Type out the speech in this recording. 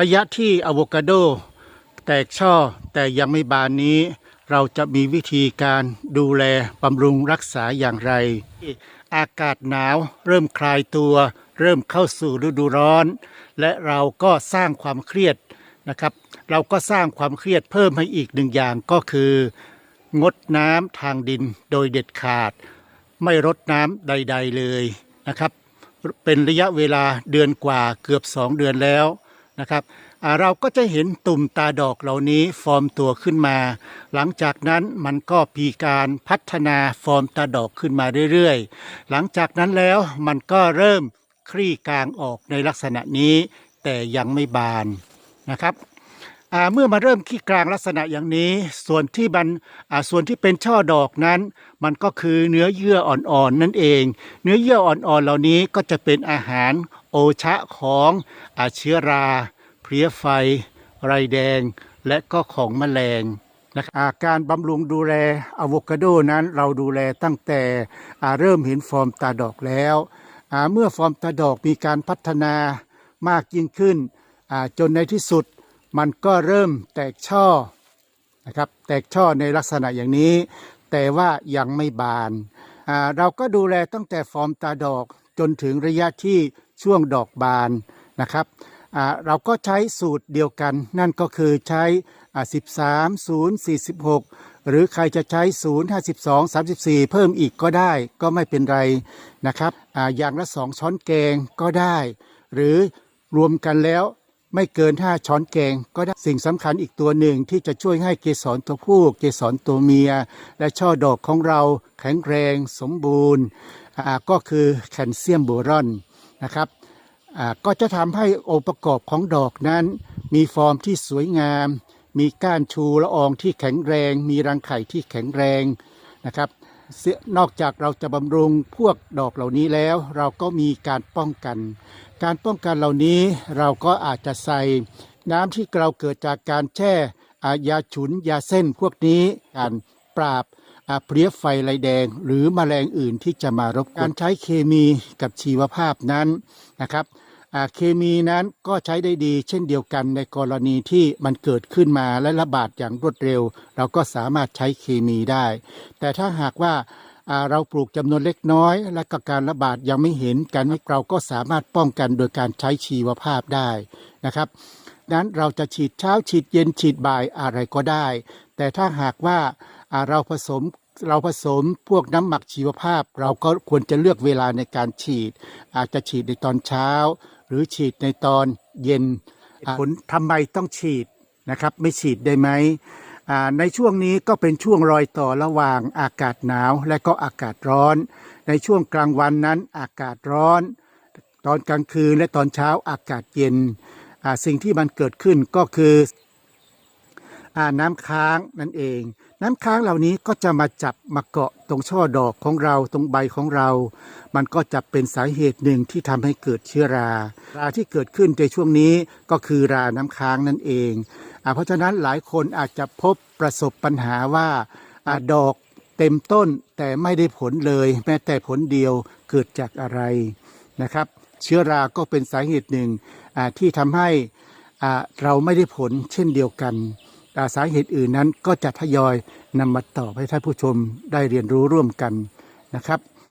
ระยะที่อะโวคาโด แตกช่อแต่ยังไม่บานนี้ เราจะมีวิธีการดูแลบำรุงรักษาอย่างไร อากาศหนาวเริ่มคลายตัว เริ่มเข้าสู่ฤดูร้อน และเราก็สร้างความเครียดนะครับ เราก็สร้างความเครียดเพิ่มให้อีกหนึ่งอย่างก็คือ งดน้ำทางดินโดยเด็ดขาด ไม่รดน้ำใด ๆเลยนะครับ เป็นระยะเวลาเดือนกว่าเกือบ2เดือนแล้ว นะครับเราก็จะเห็นตุ่มตาดอกเหล่านี้ฟอร์มตัวขึ้นมา หลังจากนั้นมันก็มีการพัฒนาฟอร์มตาดอกขึ้นมาเรื่อยๆ หลังจากนั้นแล้วมันก็เริ่มคลี่กลางออกในลักษณะนี้ แต่ยังไม่บานนะครับเมื่อมาเริ่มขี้กลางลักษณะอย่างนี้ ส่วนที่มันส่วนที่เป็นช่อดอกนั้น มันก็คือเนื้อเยื่ออ่อนๆนั่นเอง เนื้อเยื่ออ่อนๆเหล่านี้ก็จะเป็นอาหาร โอชะของอาเชื้อรา เพลี้ยไฟ ไรแดง และก็ของแมลงนะครับอ่าการบำรุงดูแลอะโวคาโดนั้นเราดูแลตั้งแต่เริ่มเห็นฟอร์มตาดอกแล้วเมื่อฟอร์มตาดอกมีการพัฒนามากยิ่งขึ้นจนในที่สุดมันก็เริ่มแตกช่อนะครับแตกช่อในลักษณะอย่างนี้ แต่ว่ายังไม่บาน เราก็ดูแลตั้งแต่ฟอร์มตาดอกจนถึงระยะที่ ช่วงดอกบานนะครับเราก็ใช้สูตรเดียวกัน นั่นก็คือใช้ 13 0 46 หรือใครจะใช้ 0 52 34 เพิ่มอีกก็ได้ก็ไม่เป็นไรนะครับออย่างละ 2 ช้อนแกงก็ได้ หรือรวมกันแล้วไม่เกิน 5 ช้อนแกง ก็ได้สิ่งสำคัญอีกตัวหนึ่งที่จะช่วยให้เกสรตัวผู้ เกสรตัวเมีย และช่อดอกของเราแข็งแรงสมบูรณ์ก็คือแคลเซียมโบรอน นะครับก็จะทำให้องค์ประกอบของดอกนั้น มีฟอร์มที่สวยงาม มีก้านชูละอองที่แข็งแรง มีรังไข่ที่แข็งแรงนะครับนอกจากเราจะบำรุงพวกดอกเหล่านี้แล้ว เราก็มีการป้องกัน การป้องกันเหล่านี้เราก็อาจจะใส่น้ำที่เราเกิดจากการแช่ยาฉุนยาเส้นพวกนี้การปราบ เพลี้ยไฟลายแดง หรือมแมลงอื่นที่จะมารบกวนการใช้เคมีกับชีวภาพนั้นนะครับอ่าเคมีนั้นก็ใช้ได้ดี เช่นเดียวกันในกรณีที่มันเกิดขึ้นมาและระบาดอย่างรวดเร็ว เราก็สามารถใช้เคมีได้ แต่ถ้าหากว่าอ่าเราปลูกจำนวนเล็กน้อย และก็การระบาดยังไม่เห็นกันเราก็สามารถป้องกันโดยการใช้ชีวภาพได้นะครับ นั้นเราจะฉีดเช้าฉีดเย็นฉีดบ่ายอะไรก็ได้ แต่ถ้าหากว่าอ่าเราผสม เราผสมพวกน้ำหมักชีวภาพ เราก็ควรจะเลือกเวลาในการฉีด อาจจะฉีดในตอนเช้า หรือฉีดในตอนเย็นผลทำไมต้องฉีดนะครับ ไม่ฉีดได้ไหมในช่วงนี้ก็เป็นช่วงรอยต่อระหว่างอากาศหนาวและก็อากาศร้อน ในช่วงกลางวันนั้นอากาศร้อน ตอนกลางคืนและตอนเช้าอากาศเย็นสิ่งที่มันเกิดขึ้นก็คือ น้ำค้างนั่นเอง น้ำค้างเหล่านี้ก็จะมาจับมาเกาะตรงช่อดอกของเราตรงใบของเรา มันก็จะเป็นสาเหตุหนึ่งที่ทำให้เกิดเชื้อรา ราที่เกิดขึ้นในช่วงนี้ก็คือราน้ำค้างนั่นเองอเพราะฉะนั้นหลายคนอาจจะพบประสบปัญหาว่าอดอกเต็มต้นแต่ไม่ได้ผลเลย แม้แต่ผลเดียวเกิดจากอะไรนะครับ เชื้อราก็เป็นสาเหตุหนึ่งที่ทำให้เราไม่ได้ผลเช่นเดียวกัน อ่สาเหตุอื่นนั้นก็จะทยอยนำมาตอบให้ท่านผู้ชมได้เรียนรู้ร่วมกันนะครับ